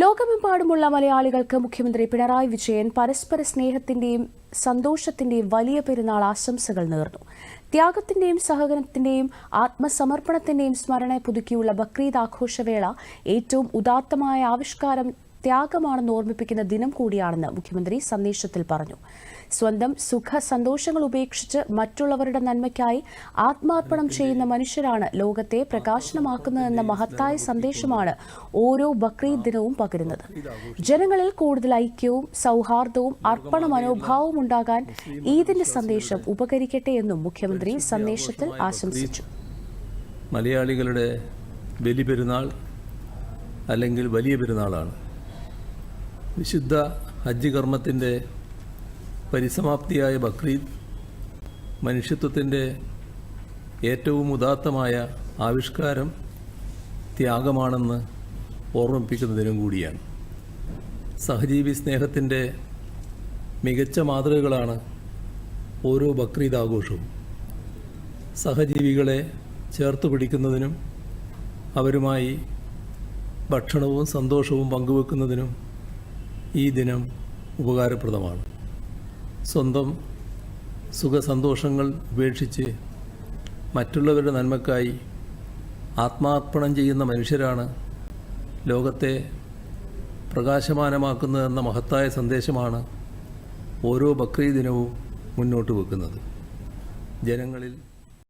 ലോകമെമ്പാടുമുള്ള മലയാളികൾക്ക് മുഖ്യമന്ത്രി പിണറായി വിജയൻ പരസ്പര സ്നേഹത്തിന്റെയും സന്തോഷത്തിന്റെയും വലിയ പെരുന്നാൾ ആശംസകൾ നേർന്നു. ത്യാഗത്തിന്റെയും സഹകരണത്തിന്റെയും ആത്മസമർപ്പണത്തിന്റെയും സ്മരണ പുതുക്കിയുള്ള ബക്രീദ് ആഘോഷവേള ഏറ്റവും ഉദാത്തമായ ആവിഷ്കാരം ത്യാഗമാണെന്ന് ഓർമ്മിപ്പിക്കുന്ന ദിനം കൂടിയാണെന്ന് മുഖ്യമന്ത്രി സന്ദേശത്തിൽ പറഞ്ഞു. സ്വന്തം സുഖ സന്തോഷങ്ങൾ ഉപേക്ഷിച്ച് മറ്റുള്ളവരുടെ നന്മയ്ക്കായി ആത്മാർപ്പണം ചെയ്യുന്ന മനുഷ്യരാണ് ലോകത്തെ പ്രകാശനമാക്കുന്നതെന്ന മഹത്തായ സന്ദേശമാണ് ഓരോ ബക്രീദ് ദിനവും പകരുന്നത്. ജനങ്ങളിൽ കൂടുതൽ ഐക്യവും സൗഹാർദ്ദവും അർപ്പണ മനോഭാവവും ഉണ്ടാകാൻ ഈദിന്റെ സന്ദേശം ഉപകരിക്കട്ടെ എന്നും മുഖ്യമന്ത്രി സന്ദേശത്തിൽ ആശംസിച്ചു. മലയാളികളുടെ ബലിപെരുന്നാൾ അല്ലെങ്കിൽ വലിയ പെരുന്നാളാണ്. വിശുദ്ധ ഹജ്ജ് കർമ്മത്തിന്റെ പരിസമാപ്തിയായ ബക്രീദ് മനുഷ്യത്വത്തിന്റെ ഏറ്റവും ഉദാത്തമായ ആവിഷ്കാരം ത്യാഗമാണെന്ന് ഓർമ്മിപ്പിക്കുന്നതിനും കൂടിയാണ്. സഹജീവി സ്നേഹത്തിന്റെ മികച്ച മാതൃകകളാണ് ഓരോ ബക്രീദ് ആഘോഷവും സഹജീവികളെ ചേർത്ത് പിടിക്കുന്നതിനും അവരുമായി ഭക്ഷണവും സന്തോഷവും പങ്കുവെക്കുന്നതിനും ഈ ദിനം ഉപകാരപ്രദമാണ്. സ്വന്തം സുഖസന്തോഷങ്ങൾ ഉപേക്ഷിച്ച് മറ്റുള്ളവരുടെ നന്മക്കായി ആത്മാർപ്പണം ചെയ്യുന്ന മനുഷ്യരാണ് ലോകത്തെ പ്രകാശമാനമാക്കുന്നതെന്ന മഹത്തായ സന്ദേശമാണ് ഓരോ ബക്രീദിനവും മുന്നോട്ട് വെക്കുന്നത്. ജനങ്ങളിൽ